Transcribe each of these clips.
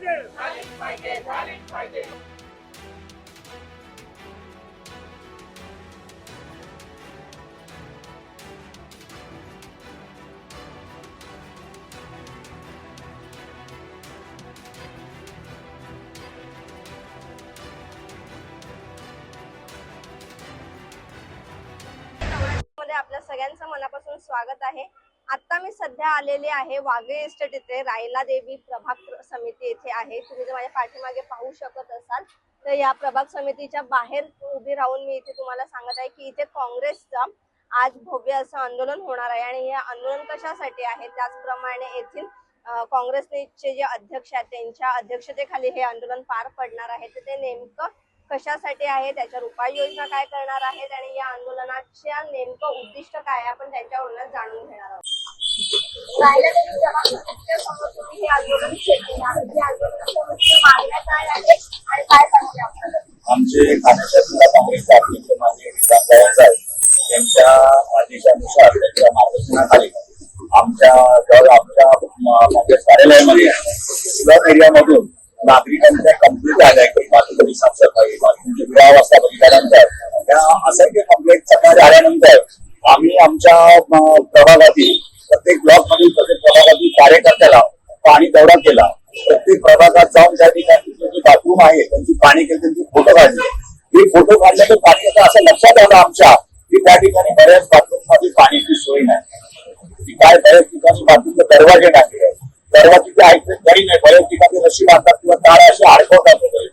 पाहिजे. आपल्या सगळ्यांचं मनापासून स्वागत आहे. आता मी सध्या आलेले आहे वाघे इस्टेट येथे रायला देवी प्रभाग समिती येथे आहे. तुम्ही जर माझ्या पाठीमागे पाहू शकत असाल तर या प्रभाग समितीच्या बाहेर उभी राहून मी इथे तुम्हाला सांगत आहे की इथे काँग्रेसचं आज भव्य असं आंदोलन होणार आहे. आणि हे आंदोलन कशासाठी आहे? त्याचप्रमाणे येथील काँग्रेसचे जे अध्यक्ष आहेत त्यांच्या अध्यक्षतेखाली हे आंदोलन पार पडणार आहे. तर ते नेमकं कशासाठी आहे? त्याच्यावर उपाययोजना काय करणार आहेत? आणि या आंदोलनाच्या नेमकं उद्दिष्ट काय आहे? आपण त्यांच्यावरूनच जाणून घेणार आहोत. आमचे खाण्याच्या काँग्रेसचे अध्यक्ष माननीय विश्राम गवाय यांच्या आदेशानुसार त्यांच्या मार्गदर्शनाखाली आमच्या जवळ आमच्या काँग्रेस कार्यालयामध्ये स्लम एरियामधून नागरिकांच्या कंप्लेंट आल्या की बाथरूमची साफसफाई बाथरूमची व्यवस्था बघितल्यानंतर त्या असंख्य कंप्लेंट सकाळी आल्यानंतर आम्ही आमच्या प्रभागातील प्रत्येक ब्लॉक मधील प्रत्येक प्रभागातील कार्यकर्त्याला पाणी दौरा केला. प्रत्येक प्रभागात जाऊन त्या ठिकाणी बाथरूम आहे त्यांची पाणी केली त्यांची फोटो काढले. हे फोटो काढल्याचं कार्यकर्ता असं लक्षात आलं आमच्या की त्या ठिकाणी बऱ्याच बाथरूममध्ये पाण्याची सोय नाही. काय बऱ्याच ठिकाणी बाथरूमचे दरवाजे नाही आहेत. दरवाजे ऐकले तरी नाही. बऱ्याच ठिकाणी रशी बांधतात किंवा तारा अशी अडकवतात वगैरे.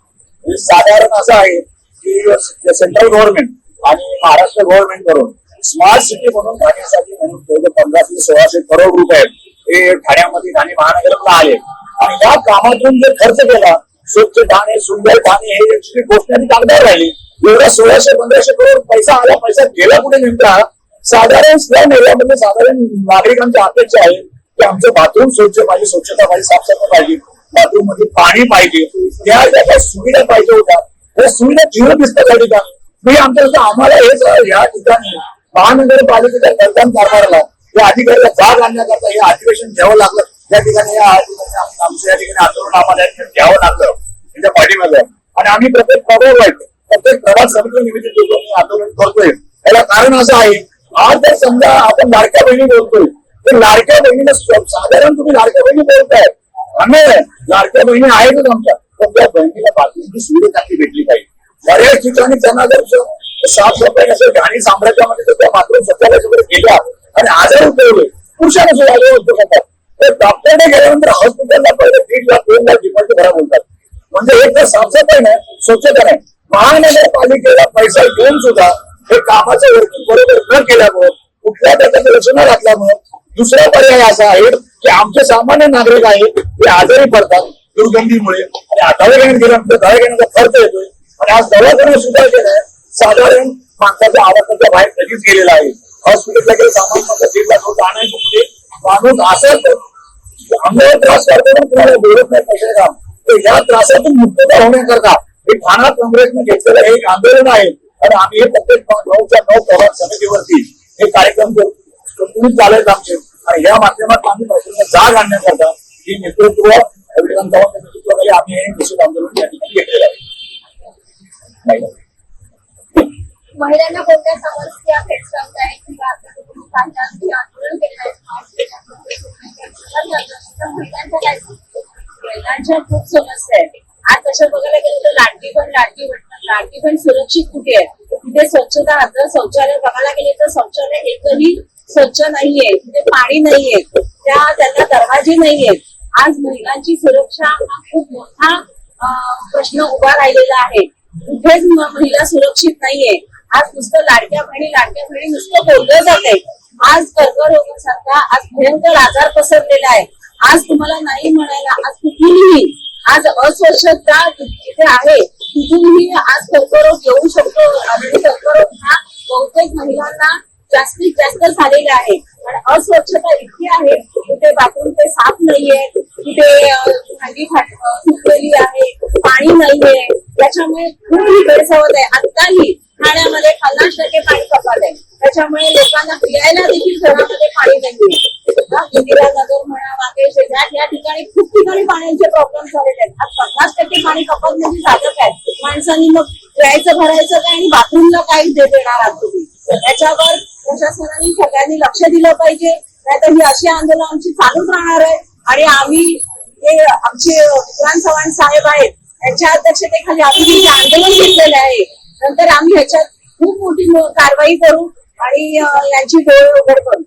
म्हणजे साधारण असं आहे की सेंट्रल गव्हर्नमेंट आणि महाराष्ट्र गव्हर्नमेंट करून स्मार्ट सिटी म्हणून ठाण्यासाठी म्हणून जवळजवळ पंधरा ते सोळाशे करोड रुपये हे ठाण्यामध्ये ठाणे महानगराला आले. आणि या कामातून जे खर्च केला स्वच्छ ठाणे सुंदर ठाणे हे याची कागदार राहिली. एवढा सोळाशे पंधराशे करोड पैसा आला पैसा गेला कुठे नेमका? साधारण स्लम एरियामध्ये साधारण नागरिकांची अपेक्षा आहे की आमचं बाथरूम स्वच्छ पाहिजे स्वच्छता पाहिजे साफसफाई पाहिजे बाथरूममध्ये पाणी पाहिजे त्या ज्या सुविधा पाहिजे होत्या त्या सुविधा जीवन दिसतात या ठिकाणी. म्हणजे आमच्या इथं आम्हाला हेच या ठिकाणी महानगरपालिकेच्या कल्याण कारभाराला या अधिकाऱ्याला जाग आणण्याकरता हे अधिवेशन घ्यावं लागलं. त्या ठिकाणी या ठिकाणी आमचं या ठिकाणी आंदोलन आम्हाला घ्यावं लागलं. त्याच्या पाठीमध्ये आणि आम्ही प्रत्येक प्रभाव आहेत प्रत्येक प्रभाग समिती निमित्त जो आंदोलन करतोय त्याला कारण असं आहे आज जर समजा आपण लाडक्या बहिणी बोलतोय तर लाडक्या बहिणीला स्व- साधारण तुम्ही लाडक्या बहिणी बोलताय. आम्ही लाडक्या बहिणी आहेतच आमच्या. पण त्या बहिणीला बातमीची सुविधा चांगली भेटली पाहिजे. बऱ्याच ठिकाणी त्यांना जर साफ सफाई नसेल आणि साम्राज्यामध्ये जर त्या बाथरूम स्वच्छतेच्या गेल्या आणि आजार उद्भवले पुरुषांना सुद्धा आजार उठवू शकतात तर डॉक्टरने गेल्यानंतर हॉस्पिटलला पहिले दीड लाख दोन लाख डिपॉझिट भरा बोलतात म्हणजे एक तर साफसफाई नाही स्वच्छता नाही महानगरपालिकेला पैसा घेऊन सुद्धा हे कामाचं वर्किंग बरोबर न केल्यामुळं कुठल्या प्रकारचं लक्ष न घातल्यामुळं दुसरा पर्याय असा आहे की आमचे सामान्य नागरिक आहेत ते आजारी पडतात दुर्गंधीमुळे. आणि दवाखान्यात गेल्यानंतर दवाखान्याचा खर्च येतोय. आणि आज दवाखाना सुद्धा केलाय साधारण माणसाच्या आवाजाच्या बाहेर कधीच गेलेला आहे. हॉस्पिटलला गेलं सामान मात्र दीड लाख म्हणजे माणूस असं अंगावर त्रास करतो पण तुम्हाला बोलत नाही पैसे काम. तर या त्रासातून मुक्तता होण्याकरता हे ठाणा काँग्रेसने घेतलेलं हे एक आंदोलन आहे. आणि आम्ही हे प्रत्येक नऊच्या नऊ प्रभाग समितीवरती हे कार्यक्रम तुम्ही चालत आमचे. आणि या माध्यमातून आम्ही पैशांना जाग आणण्याकरता हे नेतृत्व विधान आम्ही हे निश्चित आंदोलन या ठिकाणी घेतलेलं आहे नाही. महिलांना कोणत्या समस्या भेडसावत आहेत किंवा आता तुम्ही काही आणखी आंदोलन केलेलं आहे तर महिलांचं काय महिलांच्या खूप समस्या आहेत आज तसं बघायला गेलं तर लाडकी पण लाडकी म्हणतात लाडकी पण सुरक्षित कुठे आहे? तिथे स्वच्छता आता शौचालय बघायला गेले तर शौचालय एकही स्वच्छ नाहीये. तिथे पाणी नाहीये. त्या त्यांना दरवाजे नाहीयेत आज महिलांची सुरक्षा हा खूप मोठा प्रश्न उभा राहिलेला आहे. कुठेच महिला सुरक्षित नाहीये. आज नुसतं लाडक्या बहिणी लाडक्या बहिणी नुसतं बोललं जाते आज कर्करोगासारखा आज भयंकर आजार पसरलेला आहे. आज तुम्हाला नाही म्हणायला आज कुठूनही आज अस्वच्छता जिथे आहे तिथूनही आज कर्करोग येऊ शकतो. आणि कर्करोग हा बहुतेक महिलांना जास्तीत जास्त झालेला आहे. आणि अस्वच्छता इतकी आहे कुठे बाथरूम ते साफ नाहीये कुठे भांडी फाट- आहे पाणी नाहीये. त्याच्यामुळे खूप गैरसवत आहे. आताही ठाण्यामध्ये पन्नास टक्के पाणी कपात आहे. त्याच्यामुळे लोकांना पियायला देखील घरामध्ये पाणी नाही. इंदिरा इंदिरानगर म्हणा वाकेश या ठिकाणी खूप ठिकाणी पाण्याचे प्रॉब्लेम झालेले आहेत. आज पन्नास टक्के पाणी कपात म्हणजे झालं काय माणसांनी मग प्यायचं भरायचं काय आणि बाथरूमला काही दे देणार आहात तुम्ही? त्याच्यावर प्रशासनाने सगळ्यांनी लक्ष दिलं पाहिजे. नाहीतर ही अशी आंदोलन आमची चालूच राहणार आहे. आणि आम्ही हे आमचे विक्रांत चव्हाण साहेब आहेत त्यांच्या अध्यक्षतेखाली आम्ही हे आंदोलन घेतलेलं आहे नंतर आम्ही ह्याच्यात खूप मोठी कारवाई करू आणि यांची डोळे उघड करू.